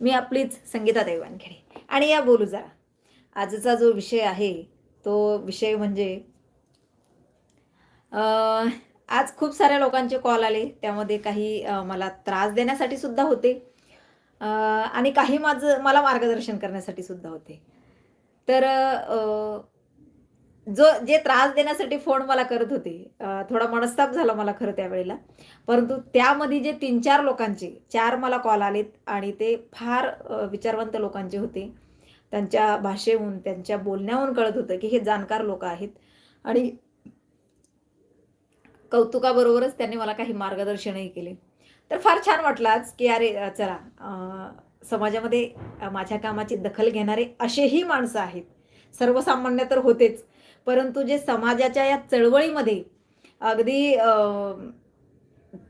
मी आपलीच संगीता देवानखेडे आणि या बोलू जरा आजचा जो विषय आहे तो विषय म्हणजे आज खूप साऱ्या लोकांचे कॉल आले. त्यामध्ये काही मला त्रास देण्यासाठी सुद्धा होते. आणि काही माझं मला मार्गदर्शन करण्यासाठी सुद्धा होते. तर जो जे त्रास देण्यासाठी फोन मला करत होते थोडा मनस्ताप झाला मला खरं त्यावेळेला परंतु त्यामध्ये जे तीन चार लोकांचे चार मला कॉल आलेत आणि ते फार विचारवंत लोकांचे होते. त्यांच्या भाषेहून त्यांच्या बोलण्याहून कळत होतं की हे जाणकार लोक आहेत. आणि कौतुकाबरोबरच त्यांनी मला काही मार्गदर्शनही केले. तर फार छान वाटलाच की अरे चला समाजामध्ये माझ्या कामाची दखल घेणारे असेही माणसं आहेत. सर्वसामान्य तर होतेच. परंतु जे समाजाच्या या चळवळीमध्ये अगदी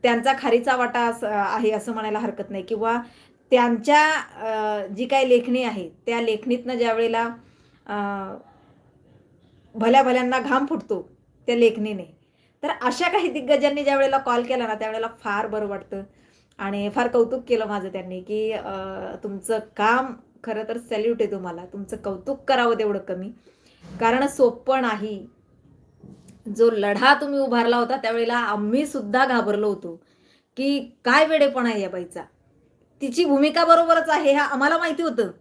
त्यांचा खारीचा वाटा आहे असं म्हणायला हरकत नाही. किंवा त्यांच्या जी काही लेखणी आहे त्या लेखणीतनं ज्या वेळेला भल्या भल्यांना घाम फुटतो त्या लेखणीने तर अशा काही दिग्गजांनी ज्या वेळेला कॉल केला ना त्यावेळेला फार बरं वाटतं. आणि फार कौतुक केलं माझं त्यांनी की तुमचं काम खरं तर सॅल्यूट आहे तुम्हाला तुमचं कौतुक करावं तेवढं कमी. कारण सोपं नाही. जो लढा तुम्ही उभारला होता त्यावेळेला आम्ही सुद्धा घाबरलो होतो. की काय वेडेपणा आहे या बाईचा? तिची भूमिका बरोबरच आहे हे आम्हाला माहिती होतं.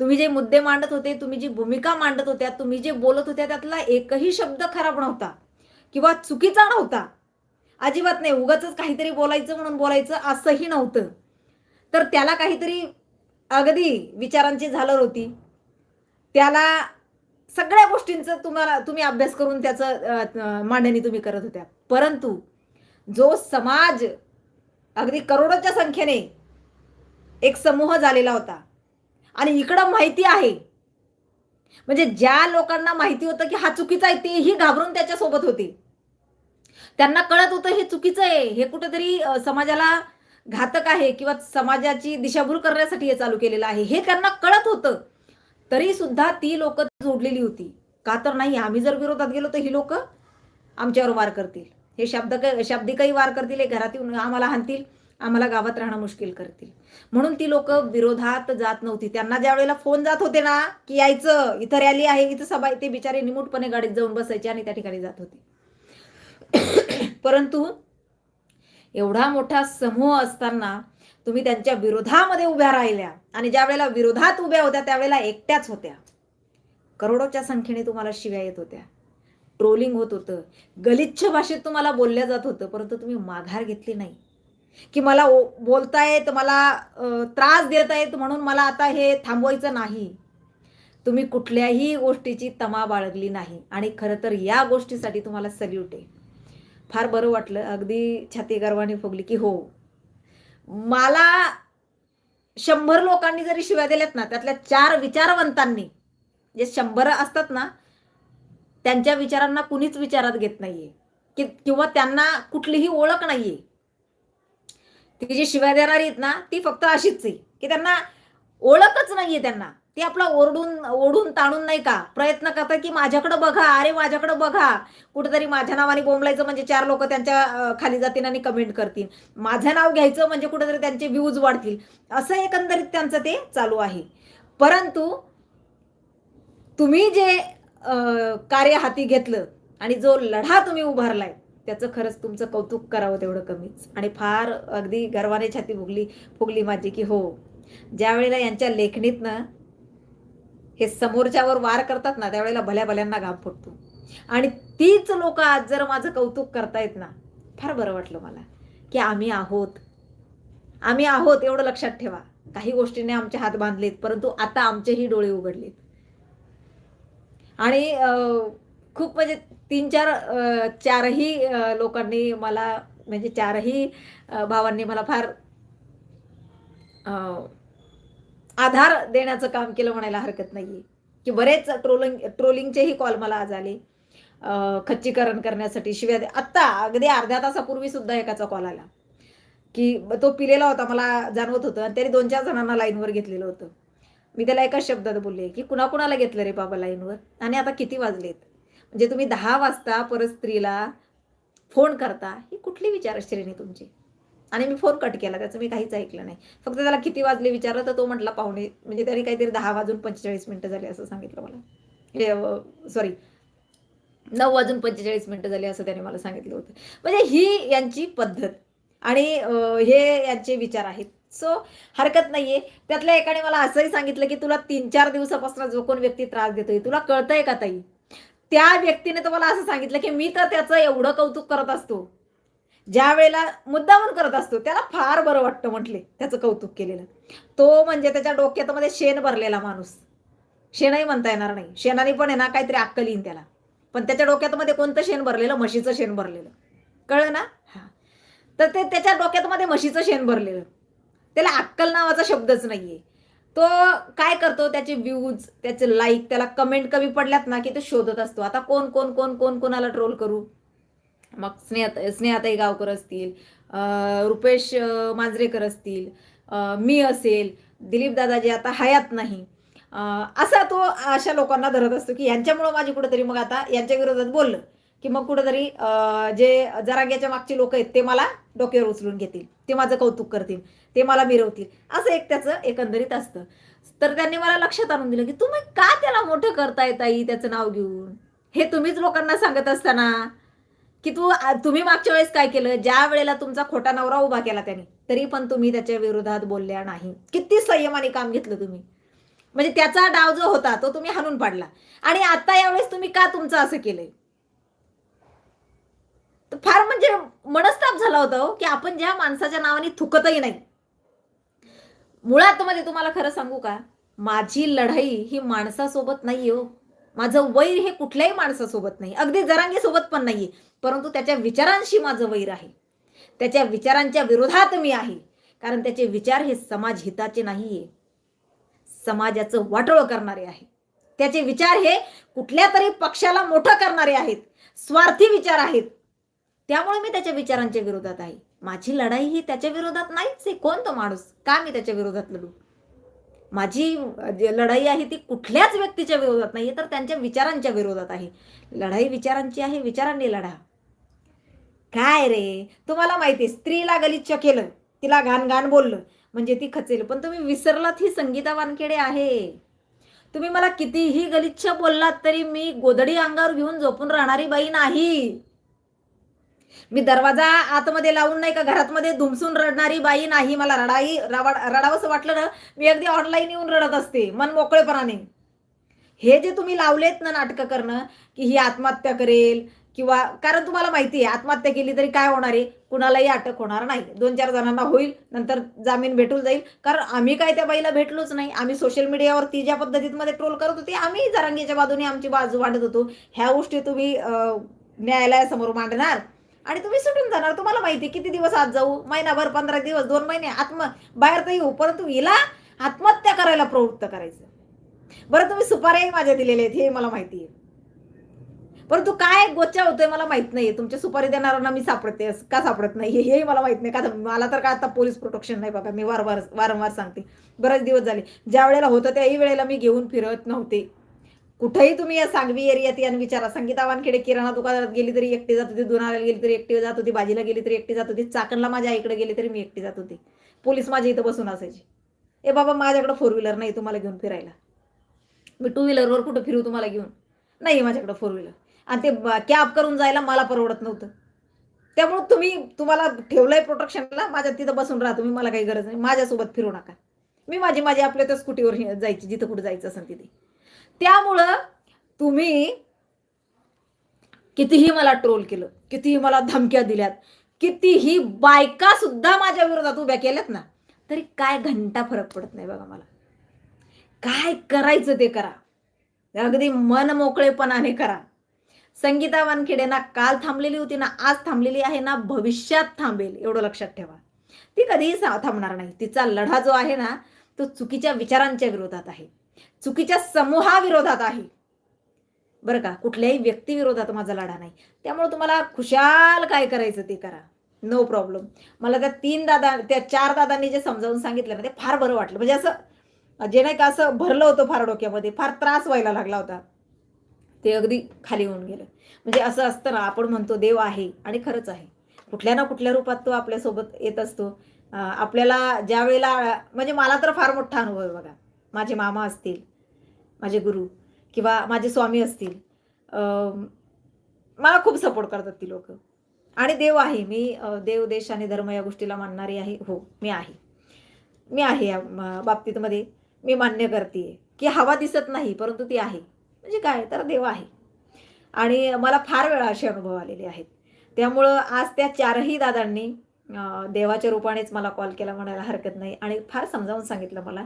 तुम्ही जे मुद्दे मांडत होते तुम्ही जी भूमिका मांडत होत्या तुम्ही जे बोलत होत्या त्यातला एकही शब्द खराब नव्हता. किंवा चुकीचा नव्हता. अजिबात नाही उगाच काहीतरी बोलायचं म्हणून बोलायचं असंही नव्हतं. तर त्याला काहीतरी अगदी विचारांची झालर होती. त्याला सगळ्या गोष्टींचं तुम्हाला तुम्ही अभ्यास करून त्याचं मांडणी तुम्ही करत होत्या. परंतु जो समाज अगदी करोडोच्या संख्येने एक समूह झालेला होता. आणि इकडं माहिती आहे. म्हणजे ज्या लोकांना माहिती होतं की हा चुकीचा आहे तेही घाबरून त्याच्यासोबत होते. त्यांना कळत होतं हे चुकीचं आहे. हे कुठेतरी समाजाला घातक आहे किंवा समाजाची दिशाभूल करण्यासाठी हे चालू केलेलं आहे. हे त्यांना कळत होतं. तरी सुद्धा ती लोक जोडलेली होती. का तर नाही आम्ही जर विरोधात गेलो तर ही लोक आमच्यावर वार करतील. हे शब्द शाब्दिकही वार करतील हे घरात येऊन आम्हाला हाणतील आम्हाला गावात राहणं मुश्किल करतील. म्हणून ती लोक विरोधात जात नव्हती. त्यांना ज्या वेळेला फोन जात होते ना की यायचं इथं रॅली आहे इथं सभा आहे, ते बिचारे निमूटपणे गाडीत जाऊन बसायचे आणि त्या ठिकाणी जात होते. परंतु एवढा मोठा समूह असताना तुम्ही त्यांच्या विरोधामध्ये उभ्या राहिल्या आणि ज्या वेळेला विरोधात उभ्या होत्या त्यावेळेला एकट्याच होत्या. करोडोच्या संख्येने तुम्हाला शिव्या येत होत्या. ट्रोलिंग होत होतं. गलिच्छ भाषेत तुम्हाला बोलल्या जात होतं परंतु तुम्ही माघार घेतली नाही. की मला ओ- बोलतायत मला त्रास देत आहेत म्हणून मला आता हे थांबवायचं नाही. तुम्ही कुठल्याही गोष्टीची तमा बाळगली नाही. आणि खरं तर या गोष्टीसाठी तुम्हाला सल्यूट आहे. फार बरं वाटलं. अगदी छाती गर्वाने फुगली की हो. मला शंभर लोकांनी जरी शिव्या दिल्यात ना त्यातल्या चार विचारवंतांनी जे शंभर असतात ना त्यांच्या विचारांना कुणीच विचारात घेत नाहीये. कि किंवा त्यांना कुठलीही ओळख नाहीये. ती जी शिवाय देणारी आहेत ना ती फक्त अशीच आहे की त्यांना ओळखच नाहीये त्यांना. ती आपला ओरडून ओढून ताणून नाही का प्रयत्न करतात की माझ्याकडे बघा अरे माझ्याकडे बघा. कुठेतरी माझ्या नावाने बोंबलायचं म्हणजे चार लोक त्यांच्या खाली जातील आणि कमेंट करतील. माझं नाव घ्यायचं म्हणजे कुठेतरी त्यांचे व्ह्यूज वाढतील. असं एकंदरीत त्यांचं ते चालू आहे. परंतु तुम्ही जे कार्य हाती घेतलं आणि जो लढा तुम्ही उभारलाय त्याचं खरंच तुमचं कौतुक करावं तेवढं कमीच. आणि फार अगदी गर्वाने छाती फुगली फुगली माझी की हो ज्या वेळेला यांच्या लेखणीतनं हे समोरच्यावर वार करतात ना त्यावेळेला भल्या भल्यांना घाम फुटतो. आणि तीच लोक आज जर माझं कौतुक करतायत ना फार बरं वाटलं मला की आम्ही आहोत. आम्ही आहोत एवढं लक्षात ठेवा. काही गोष्टीने आमचे हात बांधलेत परंतु आता आमचेही डोळे उघडलेत. आणि खूप म्हणजे तीन चार चारही लोकांनी मला म्हणजे चारही भावांनी मला फार आधार देण्याचं काम केलं म्हणायला हरकत नाही की बरेच ट्रोलिंग ट्रोलिंगचेही कॉल मला आज आले. खच्चीकरण करण्यासाठी शिव्या दे आत्ता अगदी अर्ध्या तासापूर्वी सुद्धा एकाचा कॉल आला. की तो पिलेला होता मला जाणवत होतं आणि त्याने दोन चार जणांना लाईनवर घेतलेलं होतं. मी त्याला एका शब्दात बोलले की कुणाकुणाला घेतलं रे बाबा लाईनवर? आणि आता किती वाजलेत? म्हणजे तुम्ही दहा वाजता परत स्त्रीला फोन करता ही कुठली विचारश्रेणी तुमची? आणि मी फोन कट केला त्याचं मी काहीच ऐकलं नाही. फक्त त्याला किती वाजले विचारलं तर तो म्हटला पाहुणे म्हणजे त्याने काहीतरी दहा वाजून पंचेचाळीस मिनटं झाले असं सांगितलं मला. सॉरी नऊ वाजून पंचेचाळीस मिनटं झाली असं त्याने मला सांगितलं होतं. म्हणजे ही यांची पद्धत. आणि हे यांचे विचार आहेत. सो हरकत नाहीये. त्यातल्या एकाने मला असंही सांगितलं की तुला तीन चार दिवसापासून जो कोण व्यक्ती त्रास देतोय तुला कळतंय का ताई? त्या व्यक्तीने तर मला असं सांगितलं की मी तर त्याचं एवढं कौतुक करत असतो. ज्या वेळेला मुद्दामून करत असतो त्याला फार बरं वाटतं म्हटले त्याचं कौतुक केलेलं. तो म्हणजे त्याच्या डोक्यामध्ये शेण भरलेला माणूस. शेणही म्हणता येणार नाही. शेणाने पण आहे ना काहीतरी अक्कल येईन त्याला. पण त्याच्या डोक्यामध्ये कोणतं शेण भरलेलं? म्हशीचं शेण भरलेलं. कळलं ना? हा. तर ते त्याच्या डोक्यामध्ये म्हशीचं शेण भरलेलं. त्याला अक्कल नावाचा शब्दच नाहीये. तो काय करतो त्याचे व्ह्यूज त्याचे लाईक त्याला कमेंट कमी पडल्यात ना की तो शोधत असतो. आता कोण कोण कोण कोण कोणाला ट्रोल करू? मग स्नेहा स्नेहाताई गावकर असतील रुपेश मांजरेकर असतील मी असेल दिलीप दादा जे आता हयात नाही. असा तो अशा लोकांना धरत असतो की यांच्यामुळं माझी कुठंतरी मग आता यांच्या विरोधात बोललं की मग कुठंतरी जे जरांग्याच्या मागची लोक आहेत ते मला डोक्यावर उचलून घेतील ते माझं कौतुक करतील. ते मला मिरवतील. असं एक त्याचं एकंदरीत असतं. तर त्यांनी मला लक्षात आणून दिलं की तुम्ही का त्याला मोठं करताय ताई त्याचं नाव घेऊन? हे तुम्हीच लोकांना सांगत असताना की तू तुम्ही मागच्या वेळेस काय केलं? ज्या वेळेला तुमचा खोटा नवरा उभा केला त्याने तरी पण तुम्ही त्याच्या विरोधात बोलल्या नाही. किती संयमाने काम घेतलं तुम्ही. म्हणजे त्याचा डाव जो होता तो तुम्ही हाणून पाडला. आणि आता यावेळेस तुम्ही का तुमचं असं केलंय? फार म्हणजे मनस्ताप झाला होता हो, की आपण ज्या माणसाच्या नावाने थुकतही नाही मुळात मध्ये तुम्हाला खरं सांगू का? माझी लढाई ही माणसासोबत नाही हो. माझं वैर हे कुठल्याही माणसासोबत नाही. अगदी जरांगीसोबत पण नाहीये. परंतु त्याच्या विचारांशी माझं वैर आहे. त्याच्या विचारांच्या विरोधात मी आहे. कारण त्याचे विचार हे समाज हिताचे नाहीये. समाजाचं वाटोळ करणारे आहे. त्याचे विचार हे कुठल्या तरी पक्षाला मोठं करणारे आहेत. स्वार्थी विचार आहेत. त्यामुळे मी त्याच्या विचारांच्या विरोधात आहे. माझी लढाई ही त्याच्या विरोधात नाहीच आहे. कोण तो माणूस? का मी त्याच्या विरोधात लढू? माझी लढाई आहे ती कुठल्याच व्यक्तीच्या विरोधात नाही तर त्यांच्या विचारांच्या विरोधात आहे. लढाई विचारांची आहे विचारांनी लढा. काय रे? तुम्हाला माहिती आहे, स्त्रीला गलिच्छ केलं तिला घाण घाण बोललं म्हणजे ती खचेल. पण तुम्ही विसरलात ही संगीता वानखेडे आहे. तुम्ही मला कितीही गलिच्छ बोललात तरी मी गोदडी अंगावर घेऊन झोपून राहणारी बाई नाही. मी दरवाजा आतमध्ये लावून नाही का घरातमध्ये धुमसून रडणारी बाई नाही मला रडाई रडावंसं वाटलं ना मी अगदी ऑनलाईन येऊन रडत असते मन मोकळेपणाने. हे जे तुम्ही लावलेत ना नाटकं करणं की ही आत्महत्या करेल किंवा कारण तुम्हाला माहिती आहे आत्महत्या केली तरी काय होणार आहे? कुणालाही अटक होणार नाही. दोन चार जणांना होईल नंतर जामीन भेटून जाईल. कारण आम्ही काय त्या बाईला भेटलोच नाही. आम्ही सोशल मीडियावर ती ज्या पद्धतीमध्ये ट्रोल करत होती आम्ही जरांगीच्या बाजूने आमची बाजू वाढत होतो. ह्या गोष्टी तुम्ही न्यायालयासमोर मांडणार. आणि तुम्ही सुटून जाणार. तुम्हाला माहिती किती दिवस आत जाऊ? महिनाभर पंधरा दिवस दोन महिने आत्म बाहेर तर येऊ. परंतु हिला आत्महत्या करायला प्रवृत्त करायचं. बरं तुम्ही सुपाऱ्याही माझ्या दिलेल्या आहेत हे मला माहिती आहे. परंतु काय गोच्या होतोय मला माहीत नाहीये. तुमच्या सुपारी देणाऱ्यांना मी सापडते का सापडत नाही? हे- हेही मला माहीत नाही. का मला तर काय आता पोलीस प्रोटेक्शन नाही बघा. मी वारंवार वारंवार सांगते. बरेच दिवस झाले. ज्या वेळेला होतं त्याही वेळेला मी घेऊन फिरत नव्हते. कुठेही तुम्ही या सांगवी एरियात या विचारा. संगीता वानखेडे किराणा दुकानात गेली तरी एकटी जात होती दुनाऱ्याला गेली तरी एकटी जात होती भाजीला गेली तरी एकटी जात होती चाकणला माझ्या आईकडे गेली तरी मी एकटी जात होती. पोलीस माझ्या इथं बसून असायची. ए बाबा माझ्याकडे फोर व्हीलर नाही तुम्हाला घेऊन फिरायला. मी टू व्हीलरवर कुठं फिरू तुम्हाला घेऊन? नाही माझ्याकडे फोर व्हीलर आणि ते कॅब करून जायला मला परवडत नव्हतं. त्यामुळे तुम्ही तुम्हाला ठेवलंय प्रोटेक्शनला माझ्या तिथं बसून राहा तुम्ही मला काही गरज नाही. माझ्यासोबत फिरू नका. मी माझी माझी आपल्या त्या स्कूटीवर जायची जिथं कुठं जायचं असेल तिथे. त्यामुळं तुम्ही कितीही मला ट्रोल केलं कितीही मला धमक्या दिल्यात कितीही बायका सुद्धा माझ्या विरोधात उभ्या केल्यात ना तरी काय घंटा फरक पडत नाही बघा मला. काय करायचं ते करा. अगदी मन मोकळेपणाने करा. संगीता वानखेडे ना काल थांबलेली होती ना आज थांबलेली आहे ना भविष्यात थांबेल एवढं लक्षात ठेवा. ती कधीही थांबणार नाही. तिचा लढा जो आहे ना तो चुकीच्या विचारांच्या विरोधात आहे. चुकीच्या समूहाविरोधात आहे. बरं का? कुठल्याही व्यक्तीविरोधात माझा लढा नाही. त्यामुळे तुम्हाला खुशाल काय करायचं ते करा. नो प्रॉब्लेम मला त्या तीन दादा त्या चार दादांनी जे समजावून सांगितलं ना ते फार बरं वाटलं. म्हणजे असं जे नाही का असं भरलं होतं फार डोक्यामध्ये फार त्रास व्हायला लागला होता. ते अगदी खाली होऊन गेलं. म्हणजे असं असतं ना आपण म्हणतो देव आहे आणि खरंच आहे. कुठल्या ना कुठल्या रूपात तो आपल्यासोबत येत असतो. आपल्याला ज्या वेळेला म्हणजे मला तर फार मोठा अनुभव आहे बघा. माझे मामा असतील माझे गुरु किंवा माझे स्वामी असतील मला खूप सपोर्ट करतात ती लोक. आणि देव आहे मी देव देश आणि धर्म या गोष्टीला मानणारी आहे हो मी आहे. मी आहे या बाबतीतमध्ये. मी मान्य करते की हवा दिसत नाही परंतु ती आहे. म्हणजे काय? तर देव आहे. आणि मला फार वेळा असे अनुभव आलेले आहेत. त्यामुळं आज त्या चारही दादांनी देवाच्या रूपानेच मला कॉल केला म्हणायला हरकत नाही. आणि फार समजावून सांगितलं मला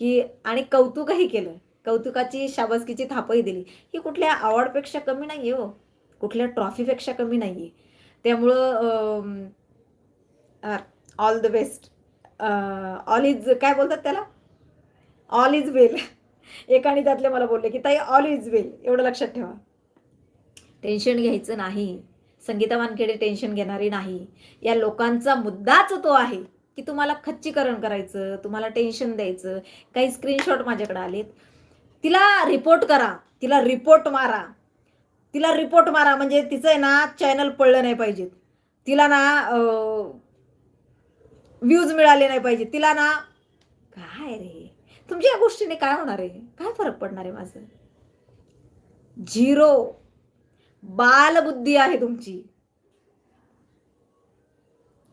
की आणि कौतुकही केलं. कौतुकाची शाबासकीची थापही दिली. ही कुठल्या अवॉर्डपेक्षा कमी नाही आहे हो. कुठल्या ट्रॉफीपेक्षा कमी नाही आहे त्यामुळं all the best all is काय बोलतात त्याला? ऑल इज वेल एकाने त्यातले मला बोलले की ताई ऑल इज वेल एवढं लक्षात ठेवा. टेन्शन घ्यायचं नाही. संगीता वानखेडे टेन्शन घेणारी नाही. या लोकांचा मुद्दाच तो आहे की तुम्हाला खच्चीकरण करायचं तुम्हाला टेन्शन द्यायचं. काही स्क्रीनशॉट माझ्याकडे आलेत. तिला रिपोर्ट करा. तिला रिपोर्ट मारा. तिला रिपोर्ट मारा. म्हणजे तिचं आहे ना चॅनल पडलं नाही पाहिजेत. तिला ना व्ह्यूज मिळाले नाही पाहिजे तिला ना काय रे? तुमच्या या गोष्टीने काय होणार आहे? काय फरक पडणार आहे माझं? झिरो बालबुद्धी आहे तुमची.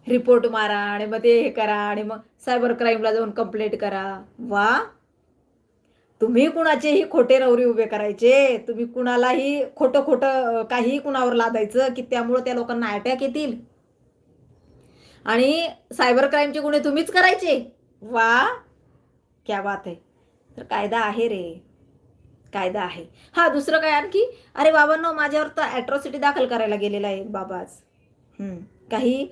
रिपोर्ट मारा आणि मग ते हे करा आणि मग सायबर क्राईमला जाऊन कंप्लेंट करा. वा. तुम्ही कुणाचेही खोटे नवरी उभे करायचे. तुम्ही कुणालाही खोटं खोटं काही काहीही कुणावर लादायचं की त्यामुळं त्या लोकांना अटॅक येतील. आणि सायबर क्राईमचे गुन्हे तुम्हीच करायचे. वा. क्या बात आहे. तर कायदा आहे रे. कायदा आहे. हा दुसरं काय आणखी? अरे बाबांनो माझ्यावर तर ॲट्रॉसिटी दाखल करायला गेलेला आहे बाबाच. बाबा आज काही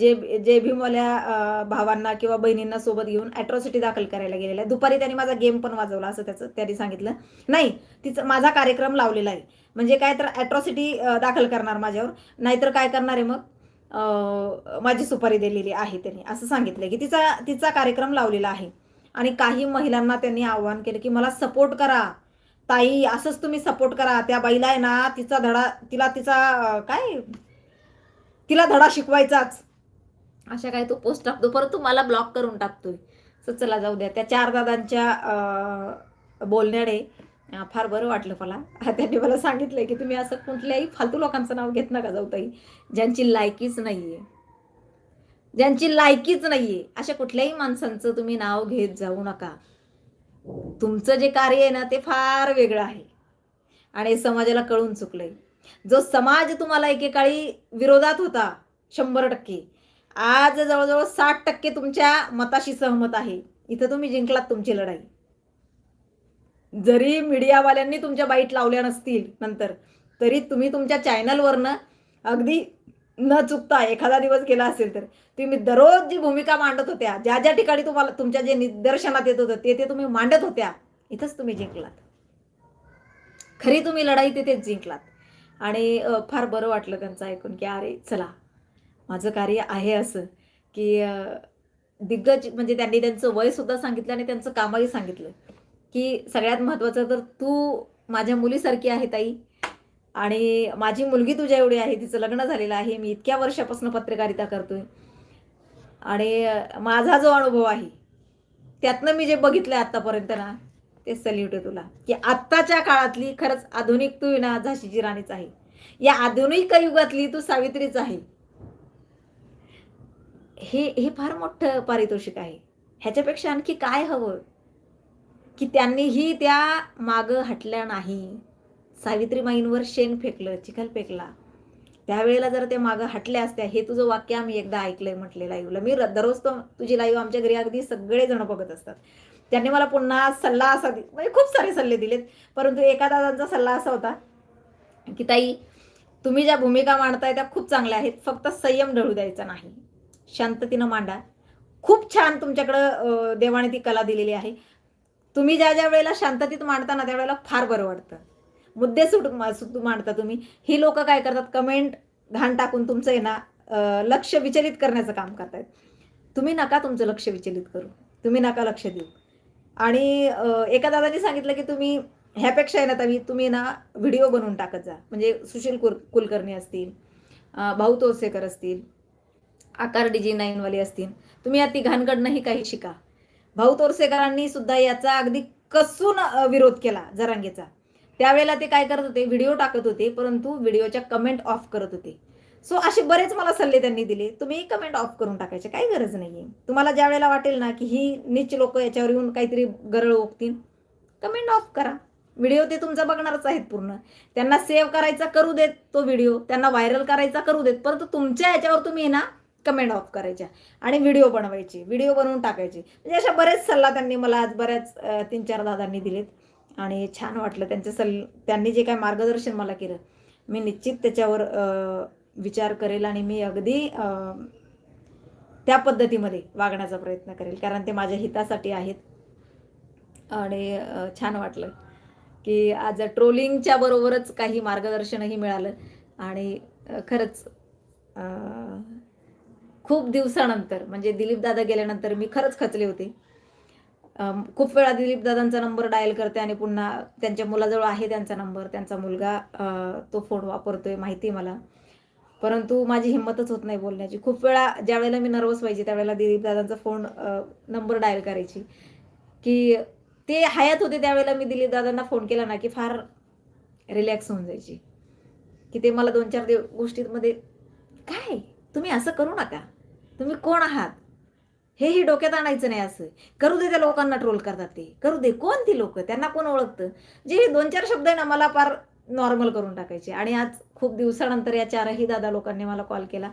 जे जे भीमवाल्या भावांना किंवा बहिणींना सोबत घेऊन ॲट्रॉसिटी दाखल करायला गेलेला आहे. दुपारी त्यांनी माझा गेम पण वाजवला असं त्याचं त्यांनी सांगितलं. नाही तिचं माझा कार्यक्रम लावलेला आहे. म्हणजे काय तर ॲट्रॉसिटी दाखल करणार माझ्यावर. नाहीतर काय करणार आहे मग? माझी सुपारी दिलेली आहे त्यांनी असं सांगितलं की तिचा तिचा कार्यक्रम लावलेला आहे. आणि काही महिलांना त्यांनी आव्हान केलं की मला सपोर्ट करा. ताई असंच तुम्ही सपोर्ट करा. त्या बाईला आहे ना तिचा धडा तिला तिचा काय? तिला धडा शिकवायचाच. अशा काय तो पोस्ट टाकतो? परंतु मला ब्लॉक करून टाकतोय. चला जाऊ द्या. त्या चार दादांच्या बोलण्याने फार बरं वाटलं मला. त्यांनी मला सांगितलंय की तुम्ही असं कुठल्याही फालतू लोकांचं नाव घेत नका जाऊ ताई. ज्यांची लायकीच नाहीये. ज्यांची लायकीच नाहीये. अशा कुठल्याही माणसांचं तुम्ही नाव घेत जाऊ नका. तुमचं जे कार्य आहे ना ते फार वेगळं आहे. आणि समाजाला कळून चुकलंय. जो समाज तुम्हाला एकेकाळी विरोधात होता शंभर टक्के. आज जवळजवळ साठ टक्के तुमच्या मताशी सहमत आहे. इथं तुम्ही जिंकलात तुमची लढाई. जरी मीडियावाल्यांनी तुमच्या बाईट लावल्या नसतील नंतर तरी तुम्ही तुमच्या चॅनलवरनं अगदी न चुकता एखादा दिवस गेला असेल तर तुम्ही दररोज जी भूमिका मांडत होत्या ज्या ज्या ठिकाणी तुम्हाला तुमच्या जे निदर्शनात येत होतं ते ते तुम्ही मांडत होत्या इथंच तुम्ही जिंकलात. खरी तुम्ही लढाई तिथेच जिंकलात. आणि फार बरं वाटलं त्यांचं ऐकून की अरे चला माझं कार्य आहे असं की दिग्गज म्हणजे त्यांनी त्यांचं वयसुद्धा सांगितलं आणि त्यांचं कामही सांगितलं की सगळ्यात महत्त्वाचं तर तू माझ्या मुलीसारखी आहे ताई. आणि माझी मुलगी तुझ्या एवढी आहे तिचं लग्न झालेलं आहे मी इतक्या वर्षापासून पत्रकारिता करतोय. आणि माझा जो अनुभव आहे त्यातनं मी जे बघितलं आहे आत्तापर्यंत ना ते सल्यूट आहे तुला. की आत्ताच्या काळातली खरंच आधुनिक तू ना झाशीची राणीच आहे. या आधुनिक युगातली तू सावित्रीच आहे. हे हे फार मोठं पारितोषिक आहे. ह्याच्यापेक्षा आणखी काय हवं? की त्यांनीही त्या मागं हटल्या नाही. सावित्रीमाईंवर शेण फेकलं चिखल फेकला. त्यावेळेला जर ते मागं हटल्या असत्या. हे तुझं वाक्य आम्ही एकदा ऐकलंय म्हटले लाईव्हला मी दररोज तो तुझी लाईव्ह आमच्या घरी अगदी सगळे जण बघत असतात. त्यांनी मला पुन्हा सल्ला असा दि म्हणजे खूप सारे सल्ले दिलेत. परंतु एका दादांचा सल्ला असा होता की ताई तुम्ही ज्या भूमिका मांडताय त्या खूप चांगल्या आहेत. फक्त संयम ढळू द्यायचा नाही. शांततेनं मांडा. खूप छान तुमच्याकडं देवाने ती कला दिलेली आहे. तुम्ही ज्या ज्या वेळेला शांततेत मांडता ना त्यावेळेला फार बरं वाटतं. मुद्दे सुट सुटू मांडता तुम्ही. ही लोक काय करतात? कमेंट घाण टाकून तुमचं आहे ना लक्ष विचलित करण्याचं काम करतायत. तुम्ही नका तुमचं लक्ष विचलित करू. तुम्ही नका लक्ष देऊ. आणि एका दादानी सांगितलं की तुम्ही ह्यापेक्षा आहे ना तवी तुम्ही ना व्हिडिओ बनवून टाकत जा. म्हणजे सुशील कुल कुलकर्णी असतील भाऊ तोरसेकर असतील आकार डी जी नाईनवाले असतील तुम्ही या तिघांकडनंही काही शिका. भाऊ तोरसेकरांनी सुद्धा याचा अगदी कसून विरोध केला जरांगेचा. त्यावेळेला ते काय करत होते व्हिडिओ टाकत होते परंतु व्हिडिओच्या कमेंट ऑफ करत होते. सो असे बरेच मला सल्ले त्यांनी दिले. तुम्ही कमेंट ऑफ करून टाकायचे काही गरज नाहीये. तुम्हाला ज्या वेळेला वाटेल ना की ही नीच लोक याच्यावर येऊन काहीतरी गरळ ओकतील कमेंट ऑफ करा. व्हिडिओ ते तुमचा बघणारच आहेत पूर्ण. त्यांना सेव्ह करायचा करू देत तो व्हिडिओ त्यांना व्हायरल करायचा करू देत परंतु तुमच्या याच्यावर तुम्ही ना कमेंट ऑफ करायच्या आणि व्हिडिओ बनवायचे व्हिडिओ बनवून टाकायचे. म्हणजे अशा बरेच सल्ला त्यांनी मला आज बऱ्याच तीन चार दादांनी दिलेत. आणि छान वाटलं त्यांचे सल्ल त्यांनी जे काय मार्गदर्शन मला केलं मी निश्चित त्याच्यावर विचार करेल आणि मी अगदी त्या पद्धतीमध्ये वागण्याचा प्रयत्न करेल. कारण ते माझ्या हितासाठी आहेत. आणि छान वाटलं की आज ट्रोलिंगच्या बरोबरच काही मार्गदर्शनही मिळालं. आणि खरंच खूप दिवसानंतर म्हणजे दिलीप दादा गेल्यानंतर मी खरंच खचले होते. खूप वेळा दिलीप दादांचा नंबर डायल करते आणि पुन्हा त्यांच्या मुलाजवळ आहे त्यांचा नंबर त्यांचा मुलगा तो फोन वापरतोय माहिती आहे मला. परंतु माझी हिंमतच होत नाही बोलण्याची. खूप वेळा ज्या वेळेला मी नर्वस व्हायची त्यावेळेला दिलीप दादांचा फोन नंबर डायल करायची. की ते हयात होते त्यावेळेला मी दिलीप दादांना फोन केला ना की फार रिलॅक्स होऊन जायची. की ते मला दोन चार दिव गोष्टींमध्ये काय? तुम्ही असं करू नका. तुम्ही कोण आहात? हे ही डोक्यात आणायचं नाही असं. करू दे त्या लोकांना ट्रोल करतात ते. करू दे. कोण ती लोक? त्यांना कोण ओळखतं? जे हे दोन चार शब्द आहे ना मला फार नॉर्मल करून टाकायचे. आणि आज खूप दिवसानंतर या चारही दादा लोकांनी मला कॉल केला.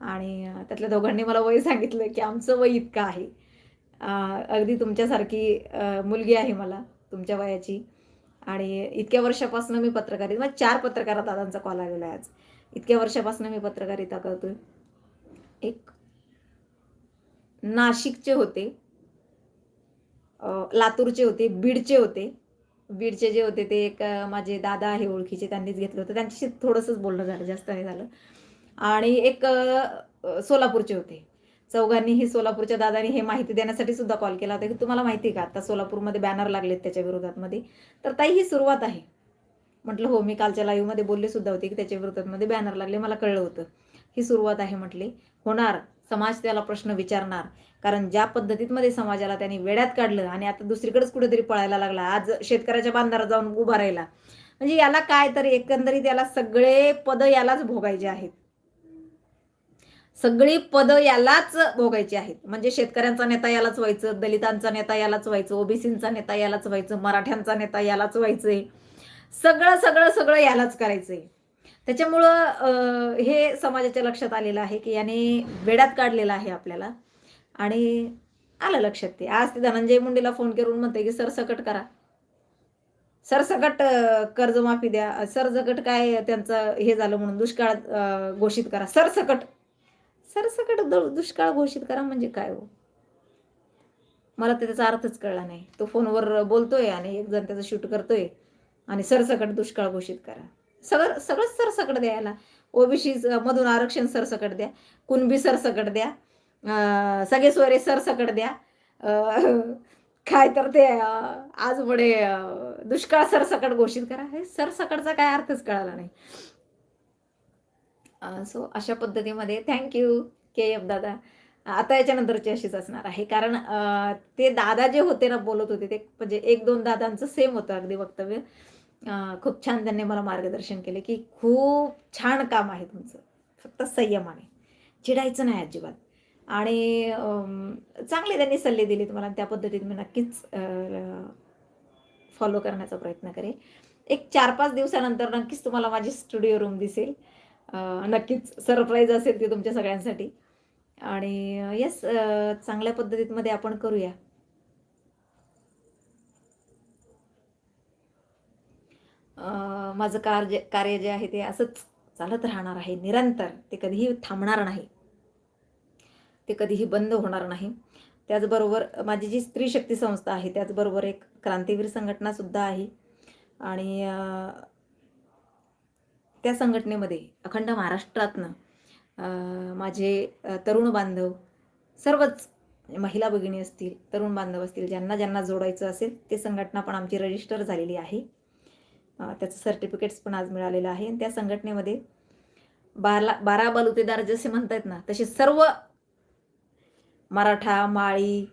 आणि त्यातल्या दोघांनी मला वय सांगितलं की आमचं वय इतकं आहे. अगदी तुमच्यासारखी मुलगी आहे मला तुमच्या वयाची. आणि इतक्या वर्षापासून मी पत्रकारिता मग चार पत्रकार दादांचा कॉल आलेला आहे आज. इतक्या वर्षापासून मी पत्रकारिता करतोय. एक नाशिकचे होते. लातूरचे होते बीडचे होते. बीडचे जे होते ते एक माझे दादा आहे ओळखीचे त्यांनीच घेतलं होतं. त्यांच्याशी थोडंसंच बोलणं झालं जास्त नाही झालं. आणि एक सोलापूरचे होते. चौघांनी ही सोलापूरच्या दादानी हे माहिती देण्यासाठी सुद्धा कॉल केला होता. की तुम्हाला माहिती आहे का? आता सोलापूरमध्ये बॅनर लागलेत त्याच्या विरोधातमध्ये. तर ताई ही सुरुवात आहे. म्हटलं हो मी कालच्या लाईव्हमध्ये बोलले सुद्धा होते की त्याच्या विरोधातमध्ये बॅनर लागले. मला कळलं होतं. ही सुरुवात आहे म्हटले. होणार. समाज त्याला प्रश्न विचारणार. कारण ज्या पद्धतीमध्ये समाजाला त्यांनी वेड्यात काढलं आणि आता दुसरीकडेच कुठेतरी पळायला लागला. आज शेतकऱ्याच्या बांधारा जाऊन उभा राहिला. म्हणजे याला काय तर एकंदरीत याला सगळे पद यालाच भोगायचे आहेत. सगळी पद यालाच भोगायची आहेत. म्हणजे शेतकऱ्यांचा नेता यालाच व्हायचं दलितांचा नेता यालाच व्हायचं ओबीसींचा नेता यालाच व्हायचं मराठ्यांचा नेता यालाच व्हायचंय. सगळं सगळं सगळं यालाच करायचंय. त्याच्यामुळं हे समाजाच्या लक्षात आलेलं आहे की याने वेड्यात काढलेलं आहे आपल्याला. आणि आलं लक्षात ते. आज ते धनंजय मुंडेला फोन करून म्हणते की सरसकट करा. सरसकट अं, कर्जमाफी द्या. सरसकट काय त्यांचं हे झालं म्हणून दुष्काळ घोषित करा. सरसकट सरसकट दु- दुष्काळ घोषित करा म्हणजे काय हो? मला त्याचा अर्थच कळला नाही. तो फोनवर बोलतोय आणि एक जण त्याचं शूट करतोय. आणि सरसकट दुष्काळ घोषित करा. सगळं सगळंच सरसकट द्यायला ओबीसी मधून आरक्षण सरसकट द्या. कुणबी सरसकट द्या. सगळे सोयरे सरसकट द्या. काय तर ते आज पुढे दुष्काळ सरसकट घोषित करा. हे सरसकटचा काय अर्थच कळाला नाही. सो अशा पद्धतीमध्ये थँक्यू के एफ दादा. आता याच्यानंतरची अशीच असणार आहे. कारण ते दादा जे होते ना बोलत होते ते म्हणजे एक दोन दादांचं सेम होतं अगदी वक्तव्य. खूप छान त्यांनी मला मार्गदर्शन केले की खूप छान काम आहे तुमचं. फक्त संयमाने. चिडायचं नाही अजिबात. आणि चांगले त्यांनी सल्ले दिले तुम्हाला त्या पद्धतीत मी नक्कीच फॉलो करण्याचा प्रयत्न करेन. एक चार पाच दिवसानंतर नक्कीच तुम्हाला माझी स्टुडिओ रूम दिसेल. नक्कीच सरप्राईज असेल ती तुमच्या सगळ्यांसाठी. आणि येस चांगल्या पद्धतीमध्ये आपण करूया. माझं कार्य कार्य जे आहे ते असंच चालत राहणार आहे. निरंतर ते कधीही थांबणार नाही. ते कधीही बंद होणार नाही. त्याचबरोबर माझी जी स्त्री शक्ती संस्था आहे त्याचबरोबर एक क्रांतीवीर संघटनासुद्धा आहे. आणि त्या संघटनेमध्ये अखंड महाराष्ट्रातनं माझे तरुण बांधव सर्वच महिला भगिनी असतील तरुण बांधव असतील ज्यांना ज्यांना जोडायचं असेल ते संघटना पण आमची रजिस्टर झालेली आहे. त्याचं सर्टिफिकेट्स पण आज मिळालेलं आहे. आणि त्या संघटनेमध्ये बारा बारा बलुतेदार जसे म्हणतात ना तसे सर्व मराठा माळी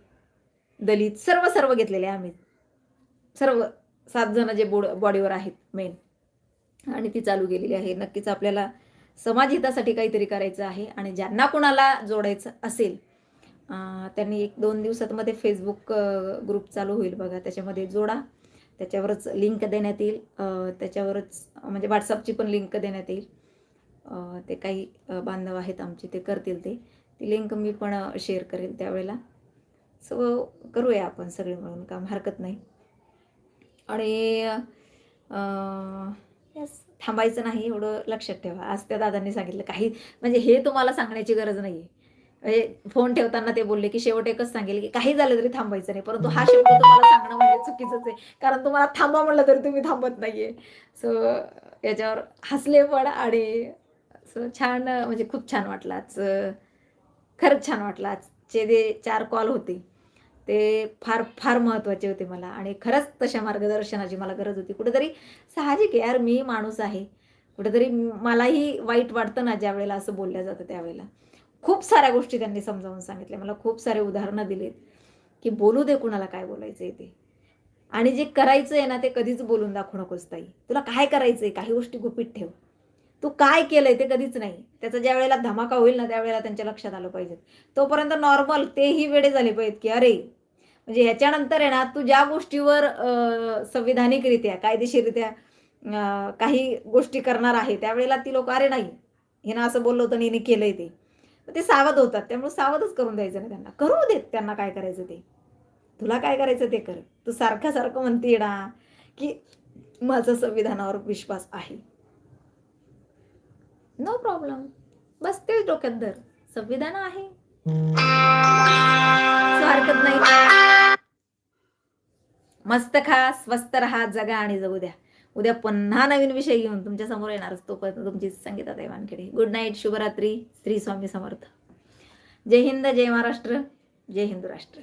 दलित सर्व सर्व घेतलेले आम्ही. सर्व सात जण जे बोड बॉडीवर आहेत मेन आणि ती चालू केलेली आहे. नक्कीच आपल्याला समाजहितासाठी काहीतरी करायचं आहे. आणि ज्यांना कुणाला जोडायचं असेल त्यांनी एक दोन दिवसात मध्ये फेसबुक ग्रुप चालू होईल बघा. त्याच्यामध्ये जोडा. त्याच्यावरच लिंक देण्यात येईल. त्याच्यावरच म्हणजे व्हॉट्सअपची पण लिंक देण्यात येईल. ते काही बांधव आहेत आमचे ते करतील ते. ती लिंक मी पण शेअर करेल त्यावेळेला. सो करूया आपण सगळे मिळून काम हरकत नाही. आणि यस थांबायचं नाही एवढं लक्षात ठेवा. आज त्या दादांनी सांगितलं काही म्हणजे हे तुम्हाला सांगण्याची गरज नाही आहे फोन ठेवताना ते बोलले की शेवट एकच सांगेल की काही झालं तरी थांबायचं नाही. परंतु हा शब्द तुम्हाला सांगणं म्हणजे चुकीचंच आहे. कारण तुम्हाला थांबा म्हणलं तरी तुम्ही थांबत नाहीये. सो याच्यावर हसले पण आणि सो छान म्हणजे खूप छान वाटलं आज खरंच छान वाटलं. आजचे जे चार कॉल होते ते फार फार महत्त्वाचे होते मला. आणि खरंच तशा मार्गदर्शनाची मला गरज होती. कुठेतरी साहजिक आहे यार मी माणूस आहे. कुठेतरी मलाही वाईट वाटतं ना ज्या वेळेला असं बोललं जातं त्यावेळेला. खूप साऱ्या गोष्टी त्यांनी समजावून सांगितल्या. मला खूप सारे उदाहरणं दिलीत की बोलू दे कुणाला काय बोलायचं आहे ते. आणि जे करायचं आहे ना ते कधीच बोलून दाखवू नकोस ताई. तुला काय करायचं आहे काही गोष्टी गुपित ठेव. तू काय केलंय ते कधीच नाही. त्याचा ज्या वेळेला धमाका होईल ना त्यावेळेला त्यांच्या लक्षात आलं पाहिजे. तोपर्यंत नॉर्मल तेही वेळे झाले पाहिजेत की अरे म्हणजे ह्याच्यानंतर आहे ना तू ज्या गोष्टीवर संविधानिकरित्या कायदेशीररित्या काही गोष्टी करणार आहे त्यावेळेला ती लोक अरे नाही. हिनं असं बोललं होतं आणि हिने केलंय ते. ते सावध होतात. त्यामुळे सावधच करून द्यायचं नाही त्यांना. करू देत त्यांना काय करायचं ते. तुला काय करायचं ते कर. तू सारखं सारखं म्हणते ना की माझा संविधानावर विश्वास आहे. नो प्रॉब्लेम बस तेच डोक्यात धर. संविधान आहे. हरकत नाही. मस्त खा स्वस्त राहा जगा आणि जगू द्या. उद्या पुन्हा नवीन विषय घेऊन तुमच्यासमोर येणारच. तोपर्यंत तुमची संगीता वानखेडे. गुड नाईट शुभरात्री श्री स्वामी समर्थ. जय हिंद जय महाराष्ट्र जय हिंदू राष्ट्र.